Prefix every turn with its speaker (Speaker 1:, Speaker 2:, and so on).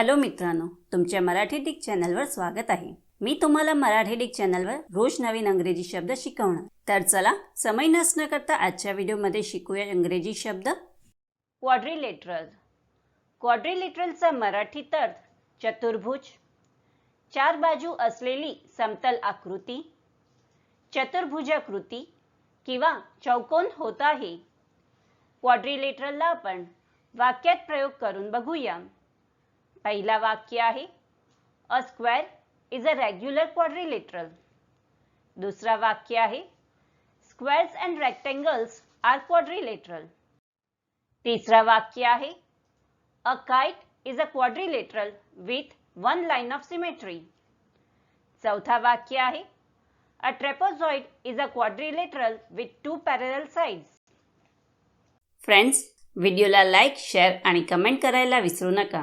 Speaker 1: Hello मित्रांनो तुमच्या Marathi Dick चॅनलवर स्वागत आहे. मी तुम्हाला मराठी डिक चॅनलवर रोज नवीन अंग्रेजी शब्द शिकवणार. तर चला समय नसणं करता आजच्या व्हिडिओमध्ये शिकूया इंग्रजी शब्द. क्वाड्रिलेटरल क्वाड्रिलेटरलचा मराठी अर्थ चतुर्भुज. चार बाजू असलेली समतल आकृती. चतुर्भुजाकृती किंवा चौकोन होत आहे. क्वाड्रिलेटरलला आपण वाक्यात प्रयोग करून बघूया. पहिला वाक्य आहे a square is a regular quadrilateral दुसरा वाक्य आहे squares and rectangles are quadrilateral तिसरा वाक्य आहे a kite is a quadrilateral with one line of symmetry चौथा वाक्य आहे a trapezoid is a quadrilateral with two parallel sides friends व्हिडिओला लाईक शेअर आणि कमेंट करायला विसरू नका.